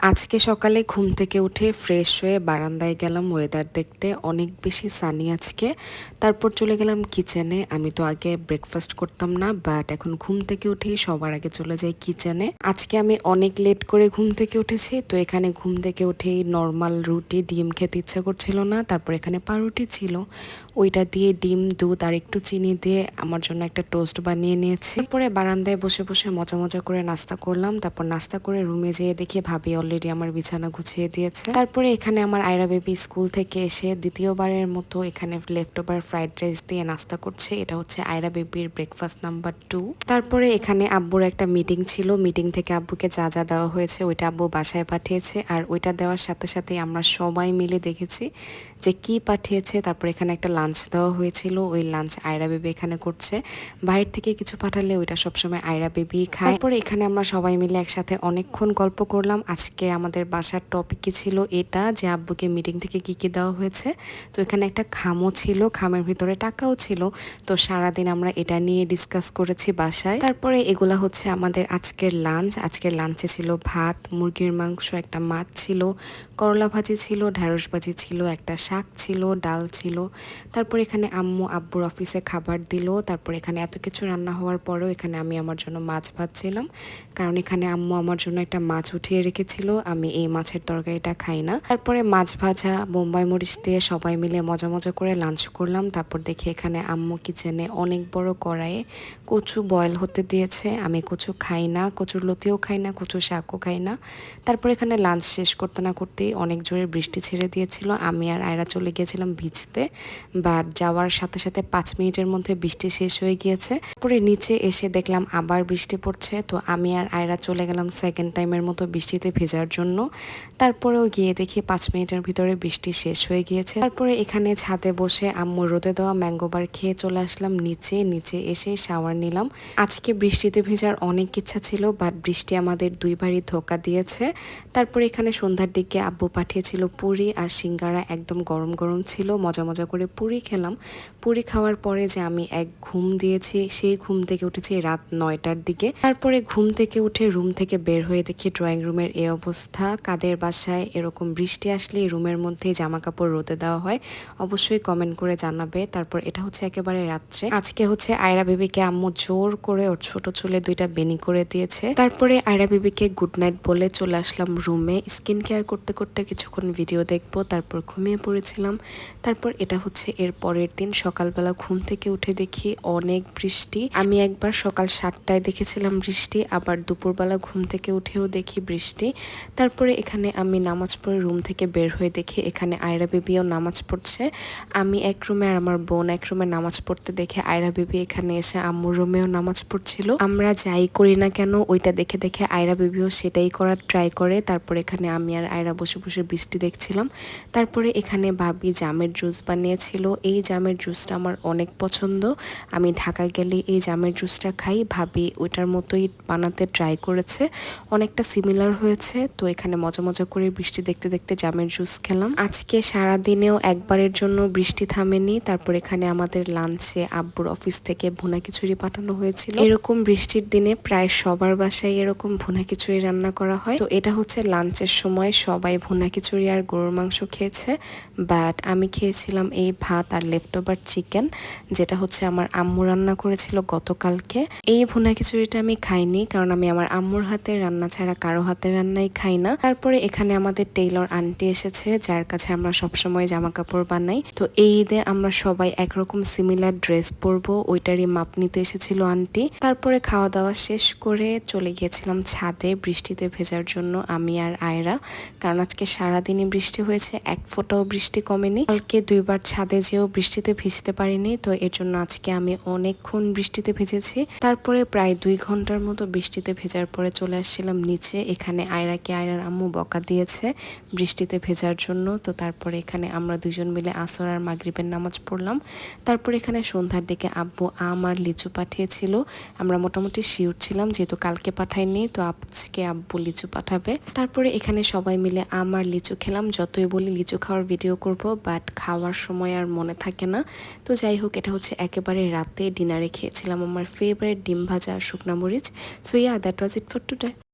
আজকে সকালে ঘুম থেকে উঠে ফ্রেশ হয়ে বারান্দায় গেলাম ওয়েদার দেখতে। অনেক বেশি সানি আজকে। তারপর চলে গেলাম কিচেনে আমি তো আগে ব্রেকফাস্ট করতাম না বাট এখন ঘুম থেকে উঠেই সবার আগে চলে যাই কিচেনে আজকে আমি অনেক লেট করে ঘুম থেকে উঠেছি, তো এখানে ঘুম থেকে উঠেই নর্মাল রুটি, ডিম খেতে ইচ্ছা করছিল না। তারপর এখানে পাউরুটি ছিল। ওইটা দিয়ে ডিম, দুধ আর একটু চিনি দিয়ে আমার জন্য একটা টোস্ট বানিয়ে নিয়েছি। তারপরে বারান্দায় বসে বসে মজা মজা করে নাস্তা করলাম। তারপর নাস্তা করে রুমে যেয়ে দেখে ভাবি অলরেডি আমার বিছানা গুছিয়ে দিয়েছে। তারপরে এখানে আমার আয়রা বেবি স্কুল থেকে এসে দ্বিতীয়বারের মতো এখানে লেফট ওভার ফ্রাইড রাইস দিয়ে নাস্তা করছে। এটা হচ্ছে আয়রা বেবির ব্রেকফাস্ট নাম্বার টু তারপরে এখানে আব্বুর একটা মিটিং ছিল। মিটিং থেকে আব্বুকে যা যা দেওয়া হয়েছে ওইটা আব্বু বাসায় পাঠিয়েছে। আর ওইটা দেওয়ার সাথে সাথে আমরা সবাই মিলে দেখেছি যে কি পাঠিয়েছে। তারপর এখানে একটা লাঞ্চ দেওয়া হয়েছিল। ওই লাঞ্চ আয়রা বেবি এখানে করছে। বাইরে থেকে কিছু পাঠালে ওইটা সবসময় আয়রা বেবি খায়। তারপরে এখানে আমরা সবাই মিলে একসাথে অনেকক্ষণ গল্প করলাম। আজকে আমাদের বাসার টপিক কি ছিল? এটা যে আব্বুকে মিটিং থেকে কী কী দেওয়া হয়েছে? তো এখানে একটা খামও ছিল, খামের ভিতরে টাকাও ছিল। তো সারাদিন আমরা এটা নিয়ে ডিসকাস করেছি বাসায়। তারপরে এগুলা হচ্ছে আমাদের আজকের লাঞ্চ আজকের লাঞ্চে ছিল ভাত, মুরগির মাংস, একটা মাছ ছিল, করলা ভাজি ছিল, ঢ্যাঁড়স ভাজি ছিল, একটা শাক ছিল, ডাল ছিল। তারপর এখানে আম্মু আব্বুর অফিসে খাবার দিল। তারপর এখানে এত কিছু রান্না হওয়ার পরেও এখানে আমি আমার জন্য মাছ ভাজছিলাম। কারণ এখানে আম্মু আমার জন্য একটা মাছ উঠিয়ে রেখেছিল। আমি এই মাছের তরকারিটা খাই না। তারপরে মাছ ভাজা, বোম্বাই মরিচ দিয়ে সবাই মিলে মজা মজা করে লাঞ্চ করলাম। তারপর দেখি এখানে আম্মু কিচেনে অনেক বড় কড়াইয়ে কচু বয়েল হতে দিয়েছে। আমি কচু খাই না, কচুর লতিও খাই না কচু শাকও খাই না। তারপর এখানে লাঞ্চ শেষ করতে না করতেই অনেক জোরে বৃষ্টি ছেড়ে দিয়েছিল। আমি আর আয়রা চলে গিয়েছিলাম ভিজতে বাট যাওয়ার সাথে সাথে পাঁচ মিনিটের মধ্যে বৃষ্টি শেষ হয়ে গিয়েছে। তারপরে নিচে এসে দেখলাম আবার বৃষ্টি পড়ছে, তো আমি আর আয়রা চলে গেলাম সেকেন্ড টাইমের মতো বৃষ্টিতে ভেজার জন্য। তারপরেও গিয়ে দেখি পাঁচ মিনিটের ভিতরে বৃষ্টি শেষ হয়ে গিয়েছে। তারপরে এখানে ছাদে বসে আম্মু রোদে দেওয়া ম্যাঙ্গোবার খেয়ে চলে আসলাম নিচে। নিচে এসে শাওয়ার নিলাম। আজকে বৃষ্টিতে ভেজার অনেক ইচ্ছা ছিল, বাট বৃষ্টি আমাদের দুইবারই ধোকা দিয়েছে। তারপরে এখানে সন্ধ্যার দিকে আব্বু পাঠিয়েছিল পুরি আর সিঙ্গারা একদম গরম গরম ছিল। মজা মজা করে পুরি খেলাম। পুরি খাওয়ার পরে যে আমি এক ঘুম দিয়েছি, সেই ঘুম থেকে উঠেছি রাত নয়টার দিকে। তারপরে ঘুম থেকে উঠে রুম থেকে বের হয়ে দেখি ড্রয়িং রুমের এই অবস্থা। কাদের বাসায় এরকম বৃষ্টি আসলে রুমের মধ্যে জামা কাপড় রোদে দেওয়া হয়, অবশ্যই কমেন্ট করে জানাবে। তারপর এটা হচ্ছে একেবারে রাত্রে। আজকে হচ্ছে আয়রা বেবিকে আম্মু জোর করে ওর ছোট চুলে দুইটা বেনি করে দিয়েছে। তারপরে আয়রা বেবিকে গুড নাইট বলে চলে আসলাম রুমে স্কিন কেয়ার করতে করতে কিছুক্ষণ ভিডিও দেখব, তারপর ঘুমিয়ে পড়েছিলাম। তারপর এটা হচ্ছে এর পরের দিন। সকালবেলা ঘুম থেকে উঠে দেখি অনেক বৃষ্টি। আমি একবার সকাল সাতটায় দেখেছিলাম বৃষ্টি, আবার দুপুরবেলা ঘুম থেকে উঠেও দেখি বৃষ্টি। তারপরে এখানে আমি নামাজ পড়ে রুম থেকে বের হয়ে দেখি এখানে আয়রা বেবিও নামাজ পড়ছে। আমি এক রুমে আর আমার বোন এক রুমে নামাজ পড়তে দেখে আয়রা বেবি এখানে এসে আম্মুর রুমেও নামাজ পড়ছিল। আমরা যাই করি না কেন ওইটা দেখে দেখে আয়রা বেবিও সেটাই করার ট্রাই করে। তারপর এখানে আমি আর আয়রা বসে বসে বৃষ্টি দেখছিলাম। তারপরে এখানে ভাবি জামের জুস বানিয়েছিল। এই জামের জুসটা আমার অনেক পছন্দ। আমি ঢাকা গেলে এই জামের জুসটা খাই। ভাবি ওইটার মতোই বানাতে ট্রাই করেছে। অনেকটা সিমিলার হয়েছে। তো এখানে মজা মজা করে বৃষ্টি দেখতে দেখতে জামের জুস খেলাম। আজকে সারা দিনেও একবারের জন্য বৃষ্টি থামেনি। তারপর এখানে আমাদের লাঞ্চে আব্বুর অফিস থেকে ভুনা খিচুড়ি পাঠানো হয়েছিল। এরকম বৃষ্টির দিনে প্রায় সবার বাসায় এরকম ভুনা খিচুড়ি রান্না করা হয়। তো এটা হচ্ছে লাঞ্চের সময় সবাই ভুনা খিচুড়ি আর গরুর মাংস খেয়েছে। বাট আমি খেয়েছিলাম এই ভাত আর লেফট ওভার চিকেন যেটা হচ্ছে আমার আম্মু রান্না করেছিল গতকালকে। এই ভুনা খিচুড়িটা আমি খাইনি, কারণ আমি আমার আম্মুর হাতের রান্না ছাড়া কারও হাতের রান্নাই খাই না। তারপরে এখানে আমাদের টেইলর আন্টি এসেছে, যার কাছে আমরা সবসময় জামা কাপড় বানাই। তো এই ঈদে আমরা সবাই একরকম সিমিলার ড্রেস পরবো, ওইটারই মাপ নিতে এসেছিল আন্টি। তারপরে খাওয়া দাওয়া শেষ করে চলে গিয়েছিলাম ছাদে বৃষ্টিতে ভেজার জন্য আমি আর আয়রা। কারণ আজকে সারাদিনই বৃষ্টি হয়েছে, এক ফোঁটাও বৃষ্টি কমেনি। কালকে দুইবার ছাদে যেও বৃষ্টিতে ভিজতে পারিনি, তো এর জন্য আজকে আমি অনেকক্ষণ বৃষ্টিতে ভেজেছি। তারপরে প্রায় দুই ঘণ্টার মতো বৃষ্টিতে ভেজার পরে চলে আসছিলাম নিচে, এখানে আয়রাকে আয়রার আম্মু বকা দিয়েছে বৃষ্টিতে ভেজার জন্য। তো তারপরে এখানে আমরা দুজন মিলে আসর আর মাগরিবের নামাজ পড়লাম। তারপর এখানে সন্ধ্যার দিকে আব্বু আম আর লিচু পাঠিয়েছিল। আমরা মোটামুটি শিওর ছিলাম যেহেতু কালকে পাঠাইনি তো আজকে আব্বু লিচু পাঠাবে। তারপরে এখানে সবাই মিলে আম আর লিচু খেলাম। যতই বলি লিচু খাওয়ার ভিডিও করব, বাট খাওয়ার সময় আর মনে থাকে না। তো যাই হোক, এটা হচ্ছে একেবারে রাতে ডিনারে খেয়েছিলাম আমার ফেভারিট ডিম ভাজা আর শুকনা মরিচ। So yeah that was it for today